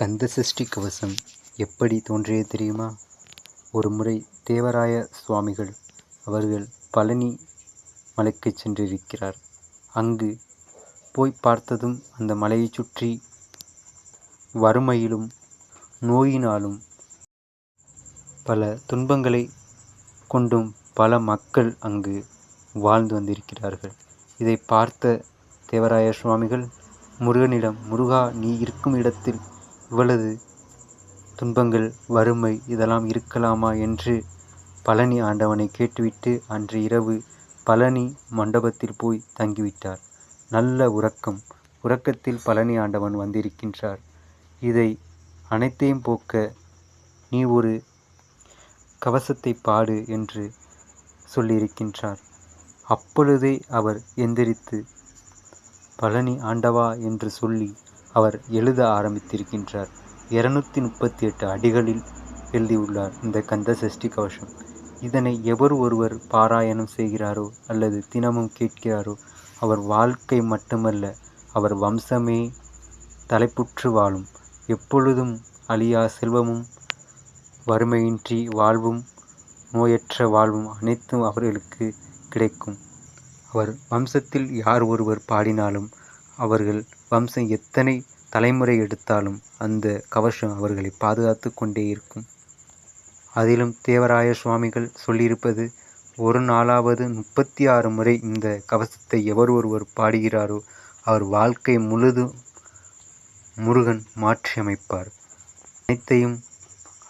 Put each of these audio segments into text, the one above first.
கந்தசஷ்டி கவசம் எப்படி தோன்றியது தெரியுமா? ஒரு முறை தேவராய சுவாமிகள் அவர்கள் பழனி மலைக்கு சென்றிருக்கிறார். அங்கு போய் பார்த்ததும் அந்த மலையைச் சுற்றி வறுமையிலும் நோயினாலும் பல துன்பங்களை கொண்டும் பல மக்கள் அங்கு வாழ்ந்து வந்திருக்கிறார்கள். இதை பார்த்த தேவராய சுவாமிகள் முருகனிடம் முருகா நீ இருக்கும் இடத்தில் இவ்வளவு துன்பங்கள் வறுமை இதெல்லாம் இருக்கலாமா என்று பழனி ஆண்டவனை கேட்டுவிட்டு அன்று இரவு பழனி மண்டபத்தில் போய் தங்கிவிட்டார். நல்ல உறக்கம். உறக்கத்தில் பழனி ஆண்டவன் வந்திருக்கின்றார். இதை அனைத்தையும் போக்க நீ ஒரு கவசத்தை பாடு என்று சொல்லியிருக்கின்றார். அப்பொழுதே அவர் எந்திரித்து பழனி ஆண்டவா என்று சொல்லி அவர் எழுத ஆரம்பித்திருக்கின்றார். இருநூத்தி முப்பத்தி எட்டு அடிகளில் எழுதியுள்ளார் இந்த கந்த சஷ்டி கவசம். இதனை எவர் ஒருவர் பாராயணம் செய்கிறாரோ அல்லது தினமும் கேட்கிறாரோ அவர் வாழ்க்கை மட்டுமல்ல அவர் வம்சமே தலைப்புற்று வாழும். எப்பொழுதும் அழியா செல்வமும் வறுமையின்றி வாழ்வும் நோயற்ற வாழ்வும் அனைத்தும் அவர்களுக்கு கிடைக்கும். அவர் வம்சத்தில் யார் ஒருவர் பாடினாலும் அவர்கள் வம்சம் எத்தனை தலைமுறை எடுத்தாலும் அந்த கவசம் அவர்களை பாதுகாத்து கொண்டே இருக்கும். அதிலும் தேவராய சுவாமிகள் சொல்லியிருப்பது ஒரு நாளாவது முப்பத்தி ஆறு முறை இந்த கவசத்தை எவர் ஒருவர் பாடுகிறாரோ அவர் வாழ்க்கை முழுதும் முருகன் மாற்றியமைப்பார் அனைத்தையும்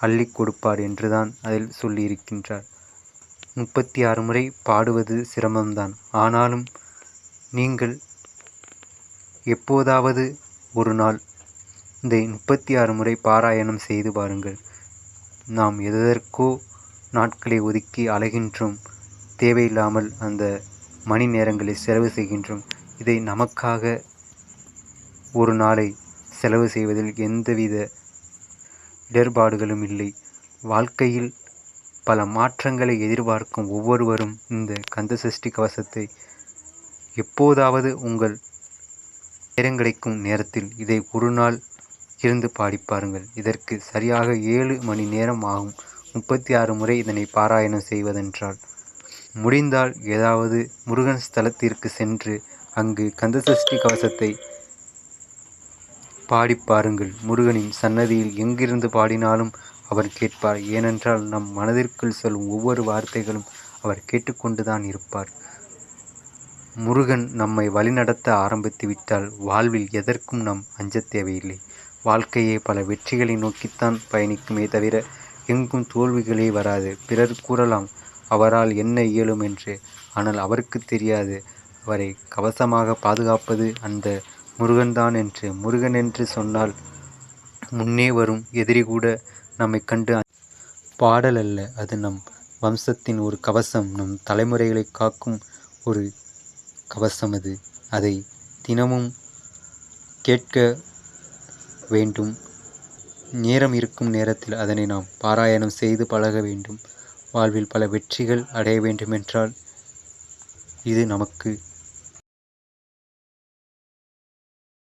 அள்ளி கொடுப்பார் என்றுதான் அதில் சொல்லியிருக்கின்றார். முப்பத்தி ஆறு முறை பாடுவது சிரமம்தான். ஆனாலும் நீங்கள் எப்போதாவது ஒரு நாள் இந்த முப்பத்தி ஆறு முறை பாராயணம் செய்து பாருங்கள். நாம் எதற்கோ நாட்களை ஒதுக்கி அலைகின்றோம். தேவையில்லாமல் அந்த மணி நேரங்களை செலவு செய்கின்றோம். இதை நமக்காக ஒரு நாளை செலவு செய்வதில் எந்தவித இடர்பாடுகளும் இல்லை. வாழ்க்கையில் பல மாற்றங்களை எதிர்பார்க்கும் ஒவ்வொருவரும் இந்த கந்தசஷ்டி கவசத்தை எப்போதாவது உங்கள் நேரம் கிடைக்கும் நேரத்தில் இதை ஒரு நாள் இருந்து பாடி பாருங்கள். இதற்கு சரியாக ஏழு மணி நேரம் ஆகும். முப்பத்தி ஆறு முறை இதனை பாராயணம் செய்வதென்றால். முடிந்தால் ஏதாவது முருகன் ஸ்தலத்திற்கு சென்று அங்கு கந்தசஷ்டி கவசத்தை பாடி பாருங்கள். முருகனின் சன்னதியில் எங்கிருந்து பாடினாலும் அவர் கேட்பார். ஏனென்றால் நம் மனதிற்குள் சொல்லும் ஒவ்வொரு வார்த்தைகளும் அவர் கேட்டுக்கொண்டுதான் இருப்பார். முருகன் நம்மை வழிநடத்த ஆரம்பித்து விட்டால் வாழ்வில் எதற்கும் நாம் அஞ்ச தேவையில்லை. வாழ்க்கையே பல வெற்றிகளை நோக்கித்தான் பயணிக்குமே தவிர எங்கும் தோல்விகளே வராது. பிறர் கூறலாம் அவரால் என்ன இயலும் என்று. ஆனால் அவருக்கு தெரியாது. அவரை கவசமாக பாதுகாப்பது அந்த முருகன்தான் என்று. முருகன் என்று சொன்னால் முன்னே வரும் எதிரி கூட நம்மை கண்டு பாடல் அல்ல. அது நம் வம்சத்தின் ஒரு கவசம். நம் தலைமுறைகளை காக்கும் ஒரு கவசம் அது. அதை தினமும் கேட்க வேண்டும். நேரம் இருக்கும் நேரத்தில் அதனை நாம் பாராயணம் செய்து பழக வேண்டும். வாழ்வில் பல வெற்றிகள் அடைய வேண்டுமென்றால் இது நமக்கு